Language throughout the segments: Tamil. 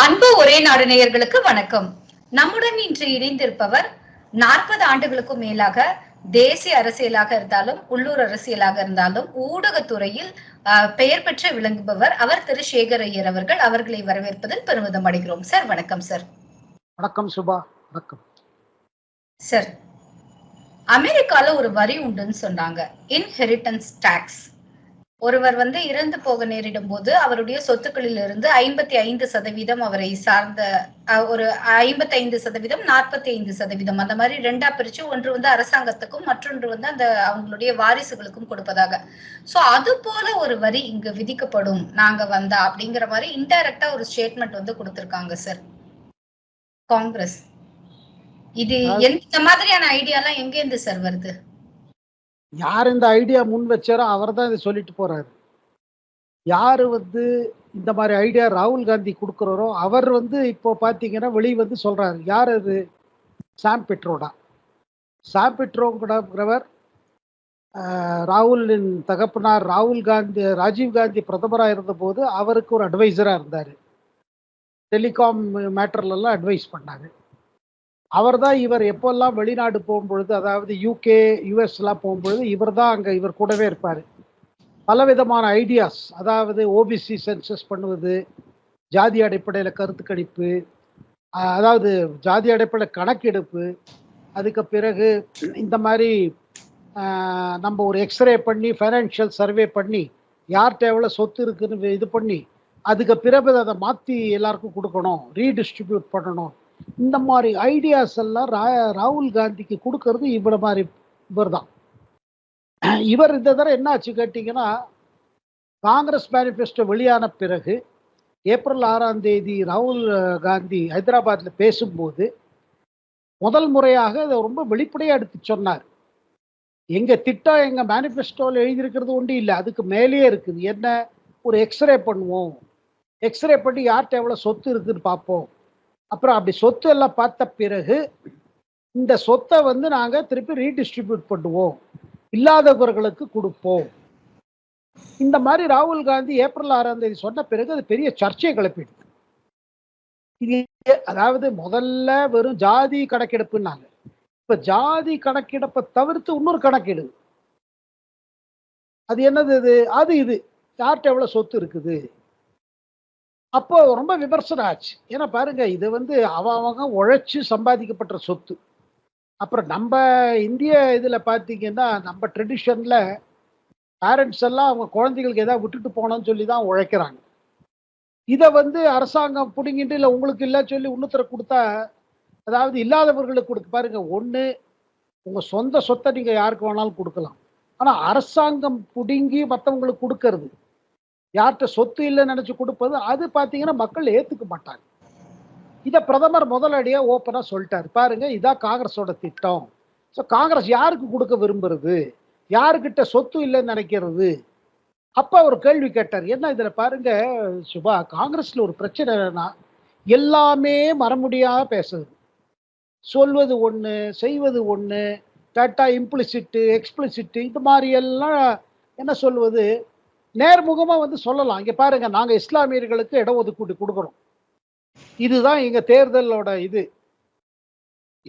அன்பு ஒரே நாடு நேயர்களுக்கு வணக்கம். நம்முடன் இன்று இணைந்திருப்பவர் நாற்பது ஆண்டுகளுக்கும் மேலாக தேசிய அரசியலாக இருந்தாலும் உள்ளூர் அரசியலாக இருந்தாலும் ஊடகத்துறையில் பெயர் பெற்று விளங்குபவர் அவர் திரு. சேகர் ஐயர் அவர்கள். அவர்களை வரவேற்பதில் பெருமிதம் அடைகிறோம். சார் வணக்கம் சார். வணக்கம் சுபா. வணக்கம். சார் அமெரிக்கால ஒரு வரி உண்டுன்னு சொன்னாங்க. இன்ஹெரிட்டன்ஸ் டாக்ஸ் ஒருவர் வந்து இறந்து போக நேரிடும் போது அவருடைய சொத்துக்களில் இருந்து ஐம்பத்தி ஐந்து சதவீதம் அவரை சார்ந்த ஒரு ஐம்பத்தி ஐந்து சதவீதம் நாற்பத்தி ஐந்து சதவீதம் அந்த மாதிரி ரெண்டா பிரிச்சு ஒன்று வந்து அரசாங்கத்துக்கும் மற்றொன்று வந்து அந்த அவங்களுடைய வாரிசுகளுக்கும் கொடுப்பதாக. சோ அது போல ஒரு வரி இங்கு விதிக்கப்படும் நாங்க வந்தா அப்படிங்கிற மாதிரி இன்டைரக்டா ஒரு ஸ்டேட்மெண்ட் வந்து கொடுத்திருக்காங்க சார் காங்கிரஸ். இது எந்த மாதிரியான ஐடியாலாம் எங்க இருந்து சார் வருது? யார் இந்த ஐடியா முன் வச்சாரோ அவர் தான் இதை சொல்லிட்டு போறாரு. யார் வந்து இந்த மாதிரி ஐடியா ராகுல் காந்தி கொடுக்குறாரோ அவர் வந்து இப்போ பார்த்தீங்கன்னா வெளியே வந்து சொல்றாரு. யார் அது? சாம் பெட்ரோடா. சாம் பெட்ரோங்கிறவர் ராகுலின் தகப்பனார் ராகுல் காந்தி ராஜீவ் காந்தி பிரதமராக இருந்தபோது அவருக்கு ஒரு அட்வைசராக இருந்தார். டெலிகாம் மேட்டர்லலாம் அட்வைஸ் பண்ணாங்க அவர் தான் இவர் எப்போல்லாம் வெளிநாடு போகும்பொழுது அதாவது யூகே யூஎஸ்லாம் போகும்பொழுது இவர் தான் அங்கே இவர் கூடவே இருப்பார். பலவிதமான ஐடியாஸ் அதாவது ஓபிசி சென்சஸ் பண்ணுவது ஜாதி அடிப்படையில் கருத்து கணிப்பு அதாவது ஜாதி அடிப்படையில் கணக்கெடுப்பு அதுக்கு பிறகு இந்த மாதிரி நம்ம ஒரு எக்ஸ்ரே பண்ணி ஃபைனான்ஷியல் சர்வே பண்ணி யார்கிட்ட எவ்வளோ சொத்து இருக்குன்னு இது பண்ணி அதுக்கு பிறகு அதை மாற்றி எல்லாருக்கும் கொடுக்கணும் ரீடிஸ்ட்ரிபியூட் பண்ணணும். இந்த மாதிரி ஐடியாஸ் எல்லாம் ரா- ராகுல் காந்திக்கு கொடுக்கறது இவ்வளோ மாதிரி இவர் தான் இவர் இந்த தடவை என்னாச்சு கேட்டிங்கன்னா காங்கிரஸ் மேனிஃபெஸ்டோ வெளியான பிறகு ஏப்ரல் ஆறாம் தேதி ராகுல் காந்தி ஹைதராபாத்தில் பேசும்போது முதல் முறையாக இதை ரொம்ப வெளிப்படையாக எடுத்து சொன்னார். எங்கள் திட்டம் எங்கள் மேனிஃபெஸ்டோவில் எழுதியிருக்கிறது ஒன்றும் இல்லை அதுக்கு மேலேயே இருக்குது. என்ன? ஒரு எக்ஸ்ரே பண்ணுவோம். எக்ஸ்ரே பண்ணி யார்கிட்ட எவ்வளோ சொத்து இருக்குதுன்னு பார்ப்போம். அப்புறம் அப்படி சொத்து எல்லாம் பார்த்த பிறகு இந்த சொத்தை வந்து நாங்கள் திருப்பி ரீடிஸ்ட்ரிபியூட் பண்ணுவோம். இல்லாதவர்களுக்கு கொடுப்போம். இந்த மாதிரி ராகுல் காந்தி ஏப்ரல் ஆறாம் தேதி சொன்ன பிறகு அது பெரிய சர்ச்சையை கிளப்பிடுது. இது அதாவது முதல்ல வெறும் ஜாதி கணக்கெடுப்புன்னாங்க. இப்ப ஜாதி கணக்கெடுப்பை தவிர்த்து இன்னொரு கணக்கெடு. அது என்னது இது? அது இது. யார்கிட்ட எவ்வளவு சொத்து இருக்குது? அப்போ ரொம்ப விமர்சனம் ஆச்சு. ஏன்னா பாருங்க இது வந்து அவங்க உழைச்சி சம்பாதிக்கப்பட்ட சொத்து. அப்புறம் நம்ம இந்திய இதில் பார்த்தீங்கன்னா நம்ம ட்ரெடிஷனில் பேரண்ட்ஸ் எல்லாம் அவங்க குழந்தைகளுக்கு ஏதாவது விட்டுட்டு போனோம்னு சொல்லி தான் உழைக்கிறாங்க. இதை வந்து அரசாங்கம் பிடுங்கிட்டு இல்லை உங்களுக்கு இல்லை சொல்லி இன்னொருத்தர கொடுத்தா அதாவது இல்லாதவர்களுக்கு கொடுக்க. பாருங்க ஒன்று உங்கள் சொந்த சொத்தை நீங்கள் யாருக்கு வேணாலும் கொடுக்கலாம். ஆனால் அரசாங்கம் பிடுங்கி மற்றவங்களுக்கு கொடுக்கறது யார்கிட்ட சொத்து இல்லைன்னு நினைச்சு கொடுப்பது அது பார்த்தீங்கன்னா மக்கள் ஏற்றுக்க மாட்டாங்க. இதை பிரதமர் முதலடியாக ஓப்பனாக சொல்லிட்டார். பாருங்க இதான் காங்கிரஸோட திட்டம். ஸோ காங்கிரஸ் யாருக்கு கொடுக்க விரும்புறது? யாருக்கிட்ட சொத்து இல்லைன்னு நினைக்கிறது? அப்போ அவர் கேள்வி கேட்டார். என்ன இதில் பாருங்க சுபா காங்கிரஸில் ஒரு பிரச்சனை என்னன்னா எல்லாமே மறமுடியாக பேசுது. சொல்வது ஒன்று செய்வது ஒன்று டேட்டா இம்ப்ளிசிட்டு எக்ஸ்பிளிசிட்டு இது மாதிரி எல்லாம் என்ன சொல்வது? நேர்முகமாக வந்து சொல்லலாம். இங்கே பாருங்க நாங்கள் இஸ்லாமியர்களுக்கு இடஒதுக்கீடு கொடுக்குறோம். இதுதான் எங்கள் தேர்தலோட இது.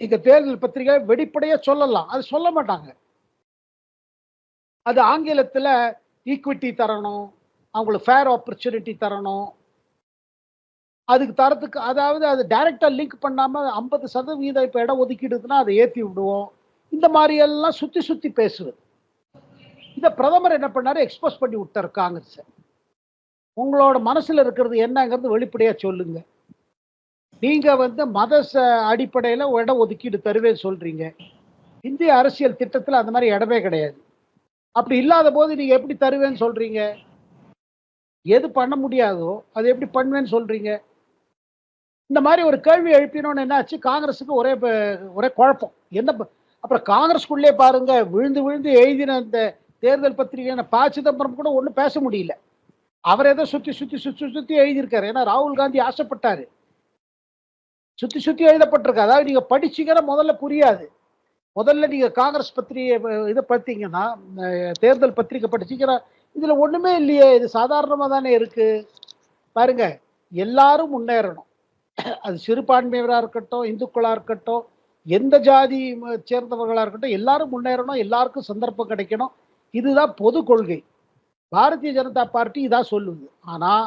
எங்கள் தேர்தல் பத்திரிகை வெளிப்படையாக சொல்லலாம். அது சொல்ல மாட்டாங்க. அது ஆங்கிலத்தில் ஈக்விட்டி தரணும் அவங்களுக்கு ஃபேர் ஆப்பர்ச்சுனிட்டி தரணும். அதுக்கு தரத்துக்கு அதாவது அது டைரெக்டாக லிங்க் பண்ணாமல் ஐம்பது சதவீதம் இப்போ இடம் ஒதுக்கிடுதுன்னா அதை ஏற்றி விடுவோம். இந்த மாதிரியெல்லாம் சுற்றி சுற்றி பேசுவது இதை பிரதமர் என்ன பண்ணாரு? எக்ஸ்போஸ் பண்ணி விட்டார் காங்கிரஸ். உங்களோட மனசுல இருக்கிறது என்னங்கிறது வெளிப்படையா சொல்லுங்க. நீங்க வந்து மத ச- அடிப்படையில இடம் ஒதுக்கீடு தருவேன்னு சொல்றீங்க. இந்திய அரசியல் திட்டத்துல அந்த மாதிரி இடமே கிடையாது. அப்படி இல்லாத போது நீங்க எப்படி தருவேன்னு சொல்றீங்க? எது பண்ண முடியாதோ அது எப்படி பண்ணுவேன்னு சொல்றீங்க? இந்த மாதிரி ஒரு கேள்வி எழுப்பினோன்னு என்னாச்சு? காங்கிரஸுக்கு ஒரே ஒரே குழப்பம். என்ன அப்புறம் காங்கிரஸ்குள்ளே பாருங்க விழுந்து விழுந்து எழுதின அந்த தேர்தல் பத்திரிகையான ப சிதம்பரம் கூட ஒன்றும் பேச முடியல. அவர் ஏதோ சுத்தி சுத்தி சுத்தி சுத்தி எழுதியிருக்காரு. ஏன்னா ராகுல் காந்தி ஆசைப்பட்டாரு. சுத்தி சுத்தி எழுதப்பட்டிருக்கு. அதாவது நீங்க படிச்சீங்கன்னா முதல்ல புரியாது. முதல்ல நீங்க காங்கிரஸ் பத்திரிகை இதை பார்த்தீங்கன்னா தேர்தல் பத்திரிகை படிச்சீங்கன்னா இதுல ஒண்ணுமே இல்லையே. இது சாதாரணமா தானே இருக்கு. பாருங்க எல்லாரும் முன்னேறணும். அது சிறுபான்மையராக இருக்கட்டும் இந்துக்களாக இருக்கட்டும் எந்த ஜாதி சேர்ந்தவர்களாக இருக்கட்டும் எல்லாரும் முன்னேறணும். எல்லாருக்கும் சந்தர்ப்பம் கிடைக்கணும். இதுதான் பொது கொள்கை. பாரதிய ஜனதா பார்ட்டி இதான் சொல்லுது. ஆனால்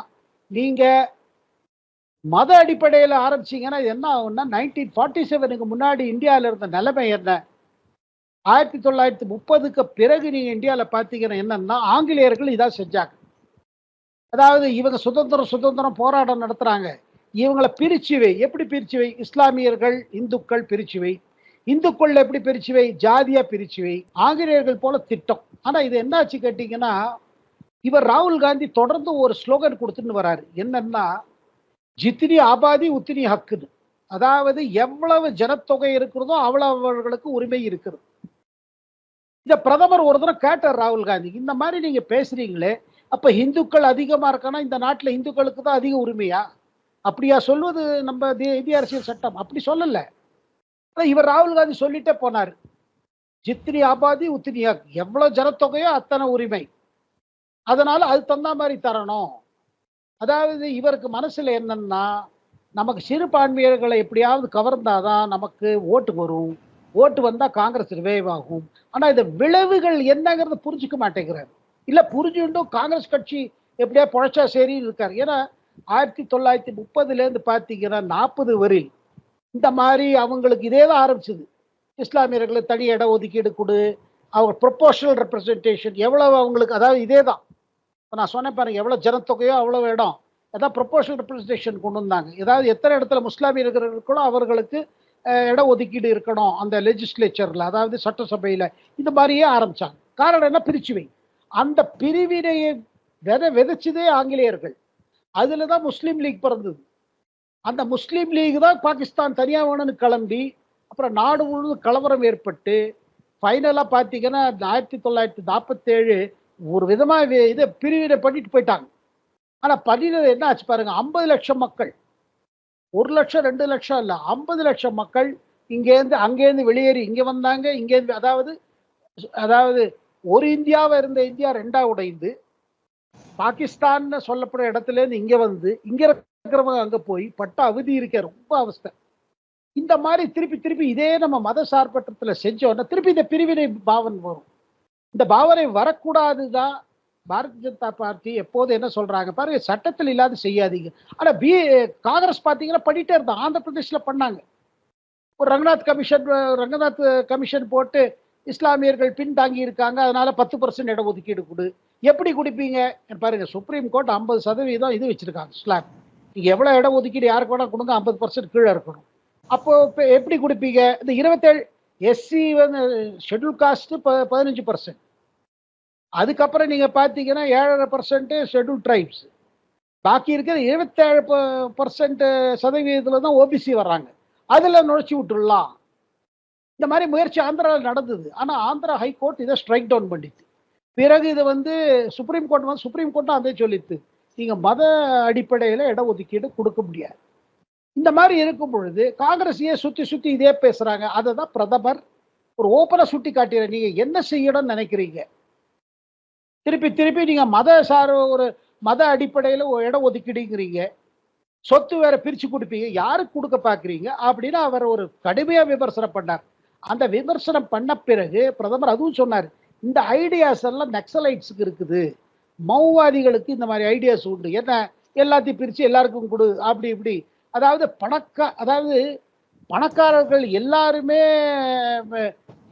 நீங்கள் மத அடிப்படையில் ஆரம்பிச்சீங்கன்னா என்ன ஆகும்னா நைன்டீன் ஃபார்ட்டி செவனுக்கு முன்னாடி இந்தியாவில் இருந்த நிலைமை என்ன? ஆயிரத்தி தொள்ளாயிரத்தி முப்பதுக்கு பிறகு நீங்கள் இந்தியாவில் பார்த்தீங்கன்னா என்னன்னா ஆங்கிலேயர்கள் இதான் செஞ்சாங்க. அதாவது இவங்க சுதந்திரம் சுதந்திரம் போராட்டம் நடத்துகிறாங்க இவங்களை பிரிச்சு வை. எப்படி பிரிச்சு வை? இஸ்லாமியர்கள் இந்துக்கள் பிரிச்சு வை. இந்துக்கள் எப்படி பிரிச்சு வை ஜாதியா பிரிச்சு வை ஆங்கிலேயர்கள் போல திட்டம். ஆனா இது என்னாச்சு கேட்டீங்கன்னா இவர் ராகுல் காந்தி தொடர்ந்து ஒரு ஸ்லோகன் கொடுத்துன்னு வராரு. என்னன்னா ஜித்தினி ஆபாதி உத்தினி ஹக்குன்னு. அதாவது எவ்வளவு ஜனத்தொகை இருக்கிறதோ அவ்வளவு அவர்களுக்கு உரிமை இருக்கிறது. இந்த பிரதமர் ஒரு தடவை கேட்டார் ராகுல் காந்தி. இந்த மாதிரி நீங்க பேசுறீங்களே அப்ப இந்துக்கள் அதிகமா இருக்கானா? இந்த நாட்டுல இந்துக்களுக்கு தான் அதிக உரிமையா? அப்படியா சொல்வது நம்ம இந்திய அரசியல் சட்டம். அப்படி சொல்லலை. இவர் ராகுல் காந்தி சொல்லிட்டே போனார். ஜித்னி ஆபாதி உத்தினி எவ்வளோ ஜனத்தொகையோ அத்தனை உரிமை. அதனால அது தந்த மாதிரி தரணும். அதாவது இவருக்கு மனசுல என்னன்னா நமக்கு சிறுபான்மையர்களை எப்படியாவது கவர்ந்தாதான் நமக்கு ஓட்டு வரும். ஓட்டு வந்தா காங்கிரஸ் ரிவைவ் ஆகும். ஆனா இந்த விளைவுகள் என்னங்கிறத புரிஞ்சுக்க மாட்டேங்கிறார். இல்ல புரிஞ்சுட்டும் காங்கிரஸ் கட்சி எப்படியா பொழைச்சா சரின்னு இருக்காரு. ஏன்னா ஆயிரத்தி தொள்ளாயிரத்தி முப்பதுலேருந்து பார்த்தீங்கன்னா நாற்பது வரையில் இந்த மாதிரி அவங்களுக்கு இதே தான் ஆரம்பிச்சது. இஸ்லாமியர்களை தனி இட ஒதுக்கீடு கொடு அவங்க ப்ரொபோஷனல் ரெப்ரசன்டேஷன் எவ்வளவு அவங்களுக்கு அதாவது இதே தான் இப்போ நான் சொன்னேன் பாருங்க எவ்வளோ ஜனத்தொகையோ அவ்வளோ இடம். அதான் ப்ரொபோஷனல் ரெப்ரசன்டேஷன் கொண்டு வந்தாங்க. ஏதாவது எத்தனை இடத்துல முஸ்லாமியர்கள் இருக்கிறோ அவர்களுக்கு இட ஒதுக்கீடு இருக்கணும் அந்த லெஜிஸ்லேச்சரில் அதாவது சட்டசபையில். இந்த மாதிரியே ஆரம்பித்தாங்க காரணம் என்ன? பிரிச்சு வை. அந்த பிரிவினையை விதை விதைச்சதே ஆங்கிலேயர்கள். அதில் தான் முஸ்லீம் லீக் பிறந்தது. அந்த முஸ்லீம் லீக் தான் பாகிஸ்தான் தனியாக வேணும்னு கிளம்பி அப்புறம் நாடு முழுவதும் கலவரம் ஏற்பட்டு ஃபைனலாக பார்த்தீங்கன்னா ஆயிரத்தி தொள்ளாயிரத்தி நாற்பத்தேழு ஒரு விதமாக இதை பிரிவினை பண்ணிட்டு போயிட்டாங்க. ஆனால் பண்ணினது என்ன ஆச்சு பாருங்க ஐம்பது லட்சம் மக்கள். ஒரு லட்சம் ரெண்டு லட்சம் இல்லை ஐம்பது லட்சம் மக்கள் இங்கேருந்து அங்கேருந்து வெளியேறி இங்கே வந்தாங்க இங்கேருந்து அதாவது அதாவது ஒரு இந்தியாவாக இருந்த இந்தியா ரெண்டாக உடைந்து பாகிஸ்தான் சொல்லப்படுற இடத்துலேருந்து இங்கே வந்து இங்கே இருக்கிறவங்க அங்க போய் பட்ட அவதி இருக்க ரொம்ப அவஸ்தை. இந்த மாதிரி திருப்பி திருப்பி இதே நம்ம மத சார்பற்றத்துல செஞ்சோன்னா திருப்பி இந்த பிரிவினை பாவன் வரும். இந்த பாவனை வரக்கூடாதுதான் பாரதிய ஜனதா பார்ட்டி எப்போது என்ன சொல்றாங்க? பாருங்க சட்டத்தில் இல்லாத செய்யாதீங்க. ஆனா பி காங்கிரஸ் பார்த்தீங்கன்னா பண்ணிட்டே இருந்தா ஆந்திர பிரதேஷ்ல பண்ணாங்க. ஒரு ரங்கநாத் கமிஷன் ரங்கநாத் கமிஷன் போட்டு இஸ்லாமியர்கள் பின்தாங்கி இருக்காங்க அதனால பத்து பர்சன்ட் இட ஒதுக்கீடு கொடு. எப்படி கொடுப்பீங்க? பாருங்க சுப்ரீம் கோர்ட் ஐம்பது சதவீதம் இது வச்சிருக்காங்க ஸ்லாப். நீங்க எவ்வளவு இட ஒதுக்கீடு யாருக்கு வேணா கொடுங்க ஐம்பது பர்சன்ட் கீழே இருக்கணும். அப்போ இப்போ எப்படி கொடுப்பீங்க? இந்த இருபத்தேழு எஸ்சி வந்து ஷெட்யூல் காஸ்ட்டு ப பதினஞ்சு பர்சன்ட் அதுக்கப்புறம் நீங்கள் பார்த்தீங்கன்னா ஏழரை பர்சன்ட்டு ஷெட்யூல் ட்ரைப்ஸ் பாக்கி இருக்கிற இருபத்தேழு பர்சன்ட் சதவீதத்தில் தான் ஓபிசி வர்றாங்க. அதில் நுழைச்சி விட்டுடலாம். இந்த மாதிரி முயற்சி ஆந்திராவில் நடந்தது. ஆனால் ஆந்திரா ஹைகோர்ட் இதை ஸ்ட்ரைக் டவுன் பண்ணிட்டு. பிறகு இது வந்து சுப்ரீம் கோர்ட் வந்து சுப்ரீம் கோர்ட்டும் அதே சொல்லித்து நீங்கள் மத அடிப்படையில் இட ஒதுக்கீடு கொடுக்க முடியாது. இந்த மாதிரி இருக்கும் பொழுது காங்கிரஸ் ஏன் சுற்றி சுற்றி இதே பேசுகிறாங்க அதை தான் பிரதமர் ஒரு ஓப்பனை சுட்டி காட்டுற நீங்கள் என்ன செய்யணும்னு நினைக்கிறீங்க? திருப்பி திருப்பி நீங்கள் மத சார் ஒரு மத அடிப்படையில் ஒரு இடம் ஒதுக்கீடுங்கிறீங்க. சொத்து வேற பிரித்து கொடுப்பீங்க. யாருக்கு கொடுக்க பார்க்குறீங்க அப்படின்னு அவர் ஒரு கடுமையாக விமர்சனம் பண்ணார். அந்த விமர்சனம் பண்ண பிறகு பிரதமர் அதுவும் சொன்னார் இந்த ஐடியாஸ் எல்லாம் நக்சலைட்ஸுக்கு இருக்குது. மௌவாதிகளுக்கு இந்த மாதிரி ஐடியாஸ் உண்டு. என்ன? எல்லாத்தையும் பிரித்து எல்லாருக்கும் கொடு அப்படி இப்படி. அதாவது பணக்கா அதாவது பணக்காரர்கள் எல்லாருமே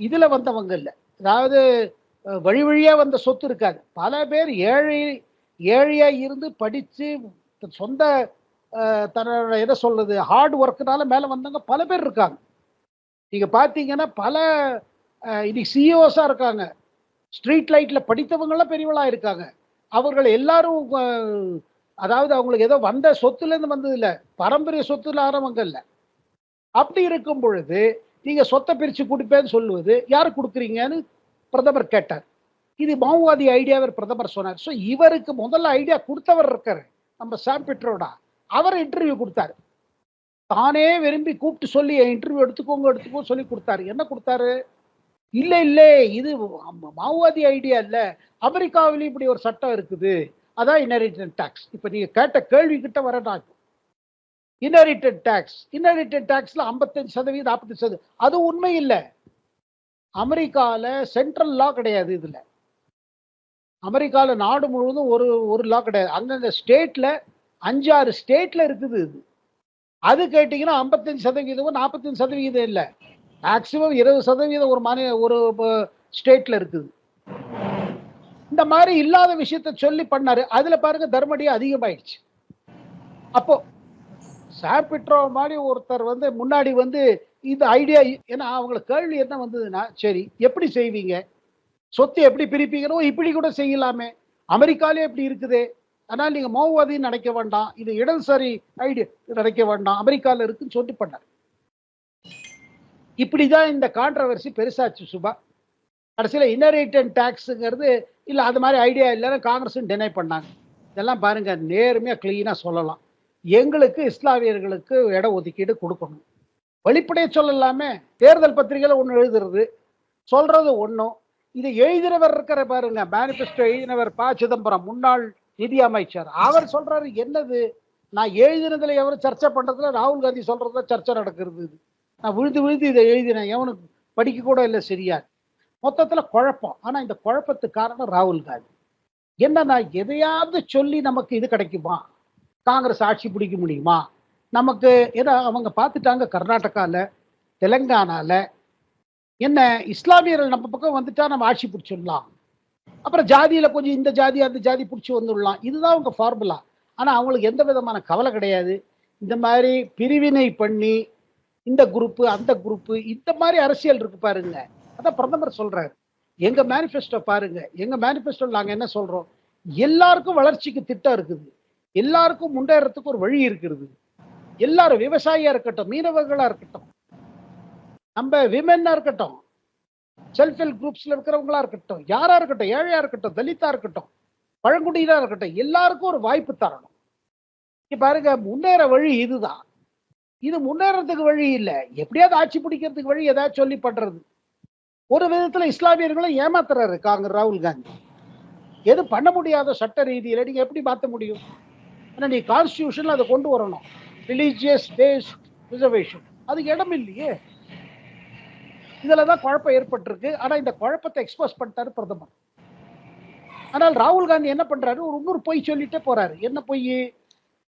இதில் வந்தவங்க இல்லை. அதாவது வழி வழியாக வந்த சொத்து இருக்காது. பல பேர் ஏழை ஏழையாக இருந்து படித்து சொந்த தன்னோட எதை சொல்றது ஹார்ட் ஒர்க்குனால மேலே வந்தவங்க பல பேர் இருக்காங்க. நீங்கள் பார்த்தீங்கன்னா பல இன்னைக்கு சிஇஓஸாக இருக்காங்க. ஸ்ட்ரீட் லைட்டில் படித்தவங்களாம் பெரியவளாக இருக்காங்க. அவர்கள் எல்லாரும் அதாவது அவங்களுக்கு ஏதோ வந்த சொத்துலேருந்து வந்தது இல்லை. பாரம்பரிய சொத்துல ஆரம்பங்க அப்படி இருக்கும் பொழுது நீங்கள் சொத்தை பிரித்து கொடுப்பேன்னு சொல்லுவது யார் கொடுக்குறீங்கன்னு பிரதமர் கேட்டார். இது மாவோவாதி ஐடியாவை பிரதமர் சொன்னார். ஸோ இவருக்கு முதல்ல ஐடியா கொடுத்தவர் இருக்கார் நம்ம சாம் பெட்ரோடா. அவர் இன்டர்வியூ கொடுத்தாரு. தானே விரும்பி கூப்பிட்டு சொல்லி இன்டர்வியூ எடுத்துக்கோங்க எடுத்துக்கோ சொல்லி கொடுத்தாரு. என்ன கொடுத்தாரு? இல்லை இல்லை இது மாவோவாதி ஐடியா இல்லை அமெரிக்காவிலும் இப்படி ஒரு சட்டம் இருக்குது. அதான் இன்ஹெரிட்டன் டேக்ஸ் இப்போ நீங்கள் கேட்ட கேள்வி கிட்ட வர நான் இன்ஹெரிட்டட் டேக்ஸ் இன்ஹெரிட்டன் டேக்ஸில் ஐம்பத்தஞ்சு சதவீதம் நாற்பத்தஞ்சு சதவீதம். அது உண்மை இல்லை. அமெரிக்காவில் சென்ட்ரல் லா கிடையாது இதில். அமெரிக்காவில் நாடு முழுவதும் ஒரு ஒரு லா கிடையாது. அந்தந்த ஸ்டேட்டில் அஞ்சாறு ஸ்டேட்டில் இருக்குது இது. அது கேட்டிங்கன்னா ஐம்பத்தஞ்சு சதவீதமும் நாற்பத்தஞ்சு சதவீதம் இல்லை. மேக்சிமம் இருபது சதவீதம் ஒரு மாநில ஒரு ஸ்டேட்ல இருக்குது. இந்த மாதிரி இல்லாத விஷயத்த சொல்லி பண்ணாரு. அதுல பாருங்க தர்மடி அதிகமாயிடுச்சு. அப்போ சாப்பிட்ரோ மாதிரி ஒருத்தர் வந்து முன்னாடி வந்து இந்த ஐடியா ஏன்னா அவங்களுக்கு கேள்வி என்ன வந்ததுன்னா சரி எப்படி செய்வீங்க? சொத்து எப்படி பிரிப்பீங்களோ இப்படி கூட செய்யலாமே. அமெரிக்காலே இப்படி இருக்குது. ஆனால் நீங்கள் மௌவாதின்னு நினைக்க வேண்டாம். இது இடதுசாரி ஐடியா நினைக்க வேண்டாம். அமெரிக்காவில் இருக்குன்னு சொல்லிட்டு பண்ணார். இப்படிதான் இந்த கான்ட்ரவர்சி பெருசாச்சு சுபா. கடைசியில் இன்னரேட்டன் டேக்ஸுங்கிறது இல்லை அது மாதிரி ஐடியா இல்லைன்னா காங்கிரஸும் டினை பண்ணாங்க. இதெல்லாம் பாருங்க நேர்மையாக க்ளீனாக சொல்லலாம். எங்களுக்கு இஸ்லாமியர்களுக்கு இட ஒதுக்கீடு கொடுக்கணும். வெளிப்படையை சொல்லலாமே. தேர்தல் பத்திரிகையில் ஒன்று எழுதுறது சொல்றது ஒன்றும் இது எழுதினவர் இருக்கிற பாருங்க மேனிஃபெஸ்டோ எழுதினவர் ப. சிதம்பரம் முன்னாள் நிதி அமைச்சர். அவர் சொல்றாரு என்னது? நான் எழுதினதுல எவரும் சர்ச்சை பண்றதுல ராகுல் காந்தி சொல்றதுல சர்ச்சை நடக்கிறது இது. நான் விழுந்து விழுந்து இதை எழுதினேன். எவனுக்கு படிக்க கூட இல்லை சரியா மொத்தத்தில் குழப்பம். ஆனால் இந்த குழப்பத்துக்கு காரணம் ராகுல் காந்தி. என்னன்னா எதையாவது சொல்லி நமக்கு இது கிடைக்குமா? காங்கிரஸ் ஆட்சி பிடிக்க முடியுமா? நமக்கு ஏதோ அவங்க பார்த்துட்டாங்க கர்நாடகாவில் தெலுங்கானால. என்ன இஸ்லாமியர்கள் நம்ம பக்கம் வந்துட்டா நம்ம ஆட்சி பிடிச்சிடலாம். அப்புறம் ஜாதியில் கொஞ்சம் இந்த ஜாதி அந்த ஜாதி பிடிச்சி வந்துடலாம். இதுதான் அவங்க ஃபார்முலா ஆனால் அவங்களுக்கு எந்த விதமான கவலை கிடையாது. இந்த மாதிரி பிரிவினை பண்ணி இந்த குரூப்பு அந்த குரூப்பு இந்த மாதிரி அரசியல் இருக்கு பாருங்க. அதான் பிரதமர் சொல்றாரு. எங்க மேனிஃபெஸ்டோ பாருங்க. எங்க மேனிஃபெஸ்டோ நாங்க என்ன சொல்றோம்? எல்லாருக்கும் வளர்ச்சிக்கு திட்டம் இருக்குது. எல்லாருக்கும் முன்னேறத்துக்கு ஒரு வழி இருக்கிறது எல்லாரும் விவசாயியா இருக்கட்டும் மீனவர்களா இருக்கட்டும் நம்ம விமென்னா இருக்கட்டும் செல்ஃப் ஹெல்ப் குரூப்ஸ்ல இருக்கிறவங்களா இருக்கட்டும் யாரா இருக்கட்டும் ஏழையா இருக்கட்டும் தலித்தா இருக்கட்டும் பழங்குடியினா இருக்கட்டும் எல்லாருக்கும் ஒரு வாய்ப்பு தரணும். பாருங்க முன்னேற வழி இதுதான். இது முன்னேறதுக்கு வழி இல்லை. எப்படியாவது ஆட்சி பிடிக்கிறதுக்கு வழி ஏதாவது சொல்லி பண்றது. ஒரு விதத்துல இஸ்லாமியர்களை ஏமாத்துறாரு காங்கிரஸ் ராகுல் காந்தி. எது பண்ண முடியாத சட்ட ரீதியில நீங்க எப்படி மாற்ற முடியும்? ஆனால் நீ கான்ஸ்டியூஷன்ல அதை கொண்டு வரணும். ரிலீஜியஸ் பேஸ்ட் ரிசர்வேஷன் அதுக்கு இடம் இல்லையே. இதில் தான் குழப்பம் ஏற்பட்டிருக்கு. ஆனால் இந்த குழப்பத்தை எக்ஸ்போஸ் பண்ணிட்டாரு பிரதமர். ஆனால் ராகுல் காந்தி என்ன பண்ணுறாரு ஒரு இன்னொரு பொய் சொல்லிட்டே போறாரு. என்ன பொய்?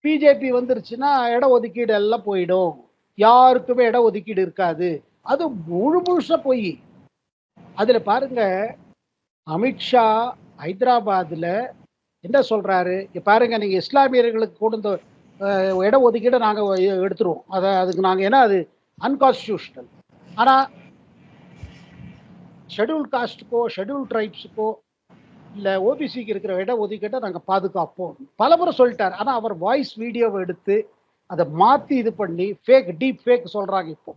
பிஜேபி வந்துருச்சுன்னா இட ஒதுக்கீடு எல்லாம் போயிடும். யாருக்குமே இட ஒதுக்கீடு இருக்காது. அது முழு முழுசா போய். அதுல பாருங்க அமித்ஷா ஹைதராபாத்ல என்ன சொல்றாரு? பாருங்க நீங்க இஸ்லாமியர்களுக்கு கொடுத்த இட ஒதுக்கீடை நாங்க எடுத்துருவோம். அதை அதுக்கு நாங்க ஏன்னா அது அன்கான்ஸ்டியூஷனல் ஆனா ஷெட்யூல் காஸ்ட்டுக்கோ ஷெடியூல் ட்ரைப்ஸுக்கோ இல்லை ஓபிசிக்கு இருக்கிற இட ஒதுக்கீட்டை நாங்கள் பாதுகாப்போம். பலமுறை சொல்லிட்டார். ஆனால் அவர் வாய்ஸ் வீடியோவை எடுத்து அதை மாற்றி இது பண்ணி ஃபேக் டீப் ஃபேக் சொல்கிறாங்க இப்போ.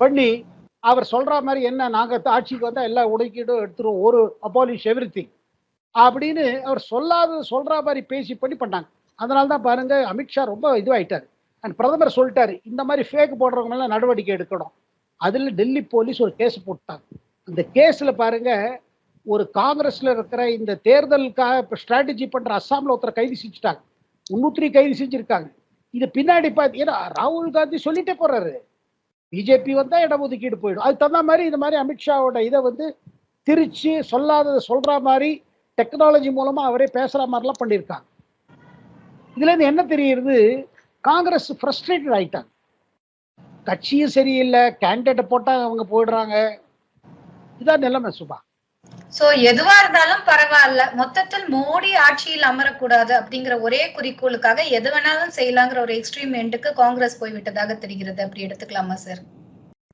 பண்ணி அவர் சொல்கிற மாதிரி என்ன நாங்கள் ஆட்சிக்கு வந்தால் எல்லா ஒதுக்கீடும் எடுத்துருவோம். ஒரு அபாலிஷ் எவ்ரி அப்படின்னு அவர் சொல்லாத சொல்கிற மாதிரி பேசி பண்ணி பண்ணாங்க. அதனால தான் பாருங்க அமித்ஷா ரொம்ப இதுவாகிட்டார் அண்ட் பிரதமர் சொல்லிட்டாரு இந்த மாதிரி ஃபேக் போடுறவங்க மேலே நடவடிக்கை எடுக்கணும். அதில் டெல்லி போலீஸ் ஒரு கேஸ் போட்டாங்க. அந்த கேஸில் பாருங்கள் ஒரு காங்கிரஸ்ல இருக்கிற இந்த தேர்தலுக்காக ஸ்ட்ராட்டஜி பண்ற அஸ்ஸாம்ல ஒருத்தரை கைது செஞ்சுட்டாங்க. முன்னூத்தி கைது செஞ்சிருக்காங்க. இது பின்னாடி பார்த்து ஏன்னா ராகுல் காந்தி சொல்லிட்டே போறாரு. பிஜேபி வந்தா இடஒதுக்கீடு போயிடும். அது தகுந்த மாதிரி இந்த மாதிரி அமித்ஷாவோட இதை வந்து திரிச்சு சொல்லாததை சொல்ற மாதிரி டெக்னாலஜி மூலமா அவரே பேசுற மாதிரிலாம் பண்ணியிருக்காங்க. இதுல இருந்து என்ன தெரியுது? காங்கிரஸ் ஃப்ரஸ்ட்ரேட்டட் ஆயிட்டாங்க. கட்சியும் சரியில்லை கேண்டிடேட்டை போட்டால் அவங்க போயிடுறாங்க. இதான் நிலைமை சுபா. சோ எதுவா இருந்தாலும் பரவாயில்ல. மொத்தத்தில் மோடி ஆட்சியில் அமரக்கூடாது அப்படிங்கிற ஒரே குறிக்கோளுக்காக எது வேணாலும் செய்யலாங்கிற ஒரு எக்ஸ்ட்ரீம் எண்டுக்கு காங்கிரஸ் போய்விட்டதாக தெரிகிறது. அப்படி எடுத்துக்கலாமா சார்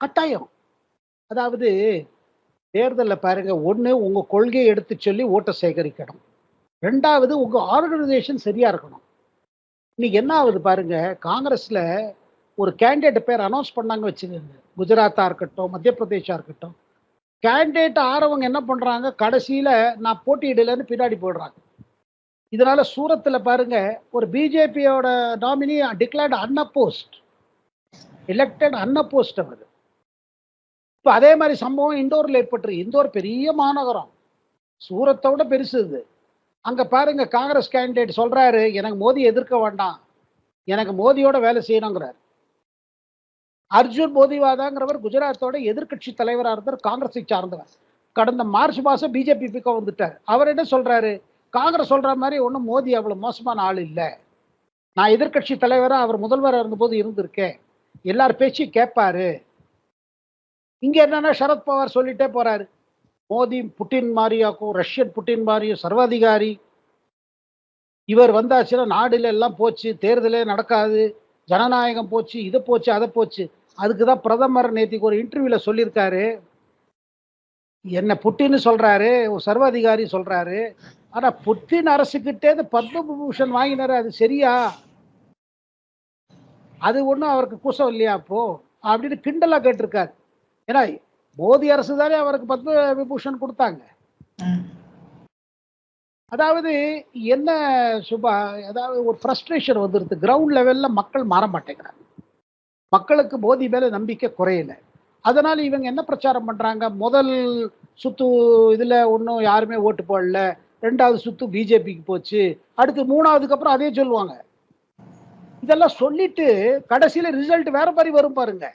கட்டாயம். அதாவது தேர்தலில் பாருங்க ஒன்று உங்க கொள்கையை எடுத்து சொல்லி ஓட்டை சேகரிக்கணும். ரெண்டாவது உங்க ஆர்கனைசேஷன் சரியா இருக்கணும். இன்னைக்கு என்ன ஆகுது பாருங்க காங்கிரஸ்ல ஒரு கேண்டிடேட் பேர் அனௌன்ஸ் பண்ணாங்க வச்சுக்கோங்க. குஜராத்தா இருக்கட்டும் மத்திய பிரதேஷா இருக்கட்டும். கேண்டிடேட் ஆறவங்க என்ன பண்ணுறாங்க கடைசியில் நான் போட்டியிடலன்னு பின்னாடி போயிடுறாங்க. இதனால சூரத்தில் பாருங்க ஒரு பிஜேபியோட nominee declared unopposed elected unopposed அவர். இப்போ அதே மாதிரி சம்பவம் இந்தோரில் ஏற்பட்டுருக்கு இந்தோர் பெரிய மாநகரம். சூரத்தை விட பெருசு இது. அங்கே பாருங்க காங்கிரஸ் கேண்டிடேட் சொல்கிறாரு எனக்கு மோதி எதிர்க்க வேண்டாம். எனக்கு மோதியோட வேலை செய்யணுங்கிறார். அர்ஜுன் மோதிவாதாங்கிறவர் குஜராத்தோட எதிர்க்கட்சி தலைவராக இருந்தார் காங்கிரஸை சார்ந்தவர். கடந்த மார்ச் மாதம் பிஜேபி பக்கம் வந்துட்டார். அவர் என்ன சொல்கிறாரு காங்கிரஸ் சொல்கிற மாதிரி ஒன்றும் மோதி அவ்வளோ மோசமான ஆள் இல்லை. நான் எதிர்க்கட்சி தலைவராக அவர் முதல்வராக இருந்தபோது இருந்திருக்கேன். எல்லார் பேச்சையும் கேட்பாரு. இங்கே என்னன்னா சரத்பவார் சொல்லிட்டே போகிறாரு மோதி புட்டின் மாதிரியாக்கும் ரஷ்யன் புட்டின் மாதிரியும் சர்வாதிகாரி. இவர் வந்தாச்சுன்னா நாடுல எல்லாம் போச்சு தேர்தலே நடக்காது. ஜனநாயகம் போச்சு இதை போச்சு அதை போச்சு. அதுக்கு தான் பிரதமர் நேத்திக்கு ஒரு இன்டர்வியூல சொல்லியிருக்காரு. என்ன புட்டின்னு சொல்றாரு சர்வாதிகாரி சொல்றாரு. ஆனா புட்டின் அரசுக்கிட்டே இந்த பத்மபூஷன் வாங்கினாரு அது சரியா? அது ஒன்றும் அவருக்கு கூசம் இல்லையா அப்போ? அப்படின்னு கிண்டலா கேட்டிருக்காரு. ஏன்னா மோதி அரசு தானே அவருக்கு பத்ம விபூஷன் கொடுத்தாங்க அதாவது என்ன சுபா அதாவது ஒரு ஃப்ரஸ்ட்ரேஷன் வந்துருது. கிரவுண்ட் லெவலில் மக்கள் மாற மாட்டேங்கிறாங்க. மக்களுக்கு போதி மேலே நம்பிக்கை குறையல. அதனால் இவங்க என்ன பிரச்சாரம் பண்ணுறாங்க முதல் சுத்து இதில் ஒன்றும் யாருமே ஓட்டு போடல. ரெண்டாவது சுத்து பிஜேபிக்கு போச்சு. அடுத்து மூணாவதுக்கு அப்புறம் அதே சொல்லுவாங்க. இதெல்லாம் சொல்லிட்டு கடைசியில் ரிசல்ட் வேற மாதிரி வரும் பாருங்க.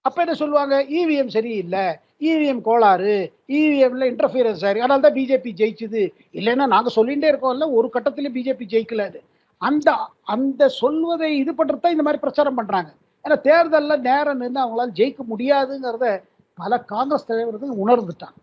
அப்போ என்ன சொல்லுவாங்க? இவிஎம் சரியில்லை. இவிஎம் கோளாறு இவிஎம்ல இன்டர்ஃபியரன்ஸ் ஆயிரு அதனால தான் பிஜேபி ஜெயிச்சுது. இல்லைன்னா நாங்கள் சொல்லிகிட்டே இருக்கோம்ல ஒரு கட்டத்திலையும் பிஜேபி ஜெயிக்கலாது அந்த அந்த சொல்வதை இது பண்ணுறது தான் இந்த மாதிரி பிரச்சாரம் பண்ணுறாங்க ஏன்னா தேர்தலில் நேரம் நின்று அவங்களால ஜெயிக்க முடியாதுங்கிறத பல காங்கிரஸ் தலைவர்கள் உணர்ந்துட்டாங்க.